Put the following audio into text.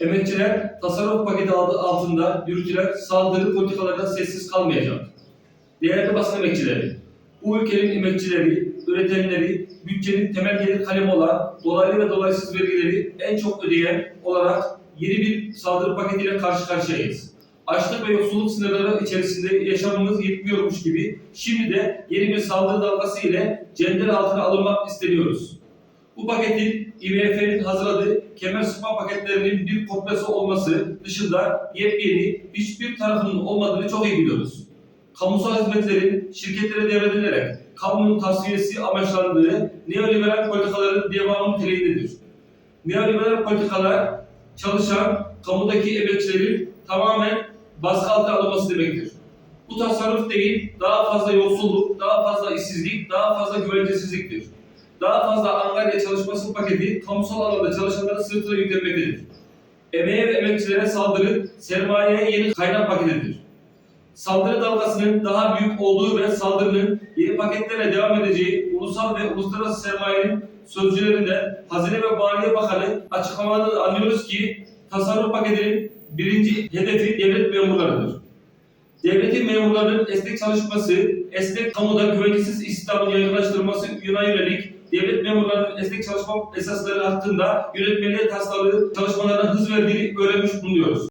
Emekçiler tasarruf paketi adı altında yürütülen saldırı politikalarından sessiz kalmayacak. Değerli basın emekçileri, bu ülkenin emekçileri, üretenleri, bütçenin temel gelir kalemi olan dolaylı ve dolaysız vergileri en çok ödeyen olarak yeni bir saldırı paketiyle karşı karşıyayız. Açlık ve yoksulluk sınırları içerisinde yaşamımız yetmiyormuş gibi şimdi de yeni bir saldırı dalgası ile cender altına alınmak isteniyoruz. Bu paketin IMF'nin hazırladığı kemer sıkma paketlerinin bir kopyası olması dışında yepyeni hiçbir tarafının olmadığını çok iyi biliyoruz. Kamusal hizmetlerin şirketlere devredilerek kamunun tasfiyesi amaçlandığı neoliberal politikaların devamı niteliğindedir. Neoliberal politikalar çalışan kamudaki emekçilerin tamamen baskı altına alınması demektir. Bu tasarruf değil, daha fazla yoksulluk, daha fazla işsizlik, daha fazla güvencesizliktir. Daha fazla angarya çalışması paketi kamusal alanda çalışanların sırtına yüklenmektedir. Emeğe ve emekçilere saldırı, sermayeye yeni kaynak paketidir. Saldırı dalgasının daha büyük olduğu ve saldırının yeni paketlerle devam edeceği ulusal ve uluslararası sermayenin sözcülerinde Hazine ve Maliye Bakanı açıklamalarında anlıyoruz ki tasarruf paketinin birinci hedefi devlet memurlarıdır. Devletin memurlarının esnek çalışması, esnek kamuda güvencesiz istihdamın yaygınlaştırılması yönelik devlet memurlarının esnek çalışma esasları hakkında yönetmeliğe tasladığı çalışmalarına hız verdiğini öğrenmiş bulunuyoruz.